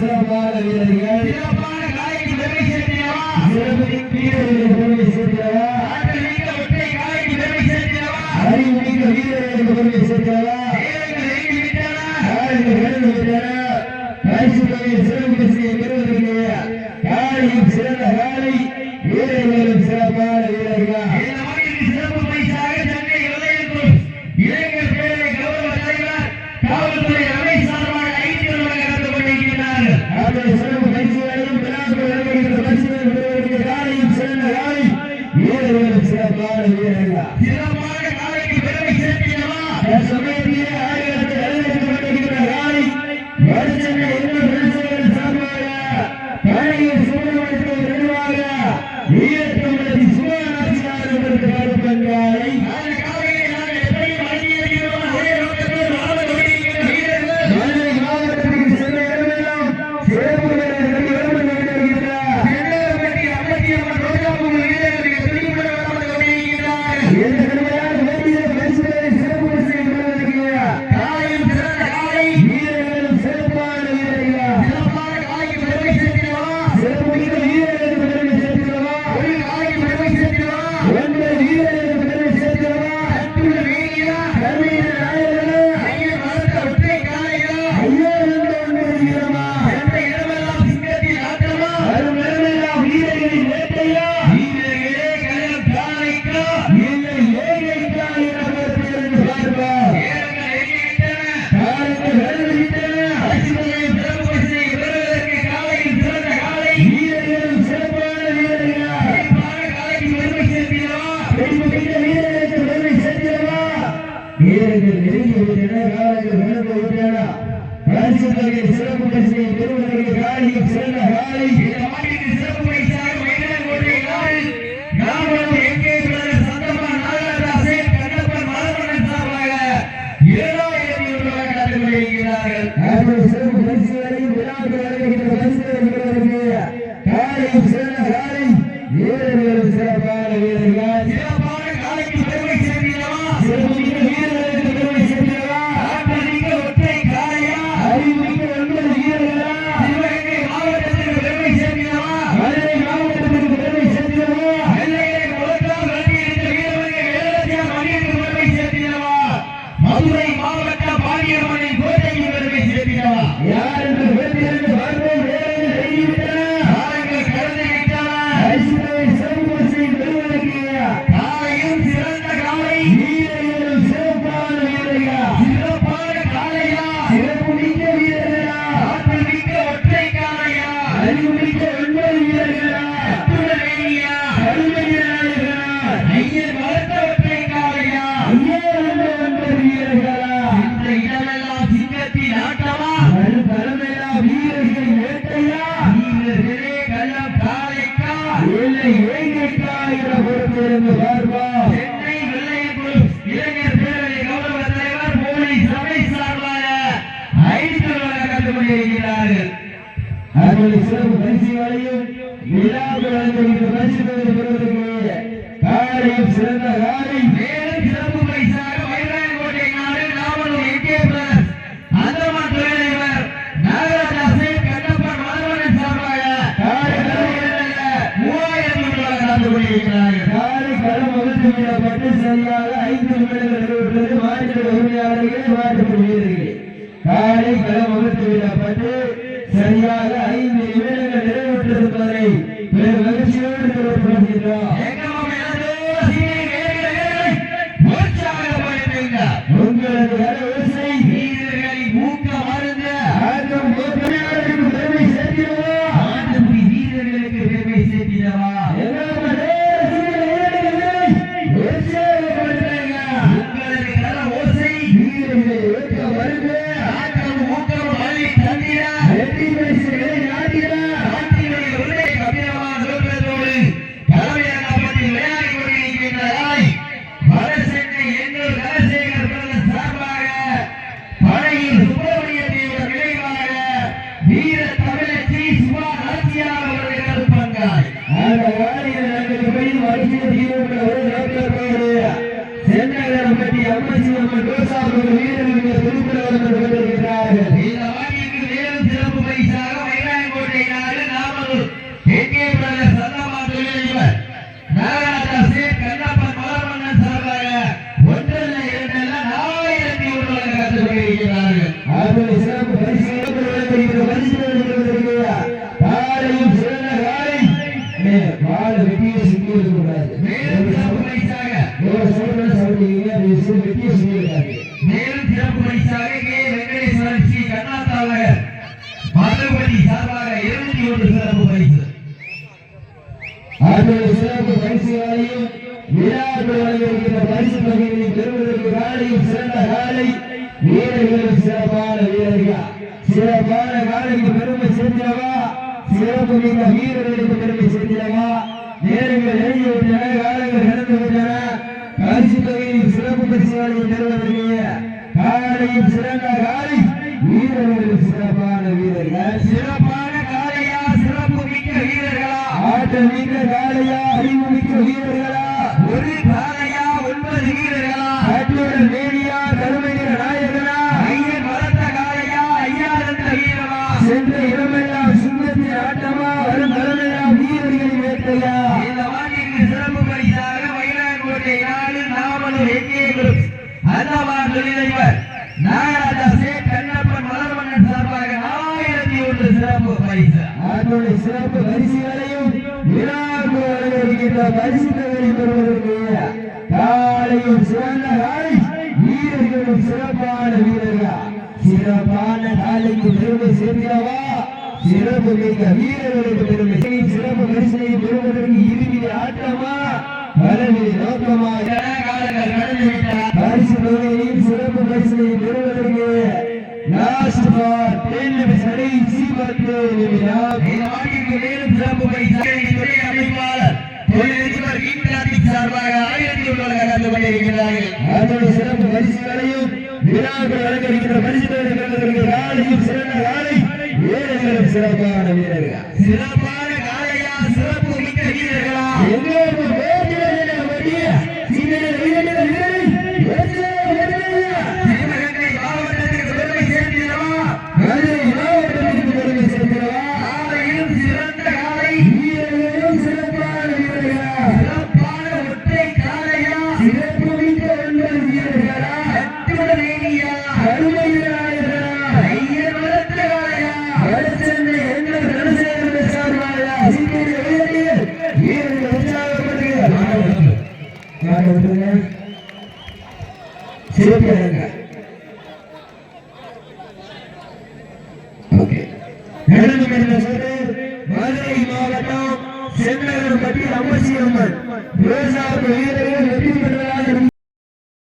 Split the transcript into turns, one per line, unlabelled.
சிறப்பான வீரர்கள்.
சிறப்பான காலைக்கு பெருமை சேர்க்கிறவா
சிறப்பு வீரர்களுக்கு பெருமை சிறந்த காலை
நேரங்கள் நெருங்கி விட்டன
காலங்கள் விழுந்து விட்டன பரிசுகளை சிறப்பு பரிசுகளை பெறுவதற்கு
காலையில் சிறந்த காலை.
சிறப்பு வழியும் விழாக்கள் அனுபவித்து பரிசு பெறுவதற்கு
காரையும் சிறந்த
காரை
மேலும் சிறப்பு பரிசாக மயிலாடுகோட்டை நாடு நாவலும் எங்கே
பிளஸ் அந்த மக்கள் சரியாக Yeah. நேரம் பற்றி அம்மாஜி அம்மன் விவசாயிகள் வீரர்கள் திருப்பி அதனுடைய சிறப்பு பரிசுகளையும் விழாக்கள் வழங்கியிருக்கிற பரிசு தொகைகளை பெறுவதற்கு காலையும் சிறந்த காலை வீரர்களும் சிறப்பான வீரர்கள்? சிறப்பான காலைக்கு பெருமை சேர்த்திடவா? சிறப்பு மிக்க வீரர்களுக்கு பெருமை சேர்த்திடவா? நேரங்கள் நெருங்கி காலங்கள் கடந்து விட்டன. பரிசு தொகையில் சிறப்பு பரிசுகளையும் பெறுவதற்கு காலையும் சிறந்த காலை வீரர்களும் சிறப்பான வீரர்களா?
ஒரு காலையா ஒன்பது வீரர்களா?
ஆற்றல் வேணியா கருமை நிற நாயகனா?
ஐயன் வளர்த்த காலையா ஐயா என்ற வீரமா?
சென்ற இடமெல்லாம் சிங்கத்தின் ஆட்டமா? வரும் தலைமையா வீரர்களின் வேட்டையா
இந்த வாட்டிற்கு சிறப்பு பரிசாக மயிலாடுதுறை நாடு நாமலூர் எங்கே குரூப் அன்னவார் தொழிலதிபர் நாகராஜா சேட் கண்ணப்பன் மலர்மன்னன் சார்பாக ஆயிரத்தி ஒன்று சிறப்பு பரிசு.
ஆற்றலை சிறப்பு விழாக்கு வருகின்ற பரிசுகளை பெறுவதற்கு காலையும் சிறந்த காலை வீரர்களும் சிறப்பான வீரர்கள். சிறப்பான காலைக்கு பெருமை சேர்க்கிறவா? சிறப்பு மிக்க வீரர்களுக்கு பெருமை. சிறப்பு பரிசனை பெறுவதற்கு இறுதி ஆட்டமா? வலவில் நோக்கமா? பரிசு தொகையையும் சிறப்பு பரிசனையும் பெறுவதற்கு லாஸ்ட் ஃபார் டென் நிமிஷம் கடைசி பத்து நிமிடம்
இந்த மேலும் சிறப்பு அமைப்பாளர். தொழிலதிபர் வீட்டில் சார்பாக ஆயிரத்தி ஒன்று கலந்து கொண்டிருக்கிறார்கள்.
அதனுடைய சிறப்பு பரிசுகளையும் விழாக்கள் வழங்கியிருக்கிற பரிசுகளை சிறந்த காலை வீரர்களும் சிறப்பான வீரர்கள்.
சிறப்பான சிறப்பு
மதுரை மாவட்டம் சென்னகர் பட்டி அம்மசியம்மன் விவசாய வீரர்கள்